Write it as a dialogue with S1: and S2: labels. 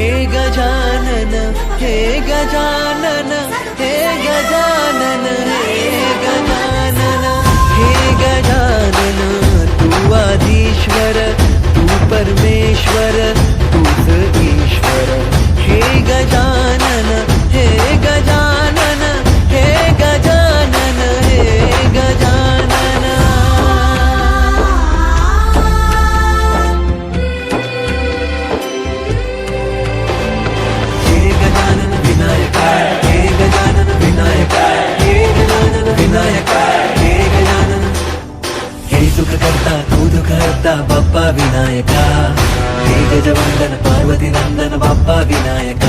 S1: हे गजानन हे गजानन బప్ప వినాయక తేజ వందన పార్వతి నందన బప్ప వినాయక.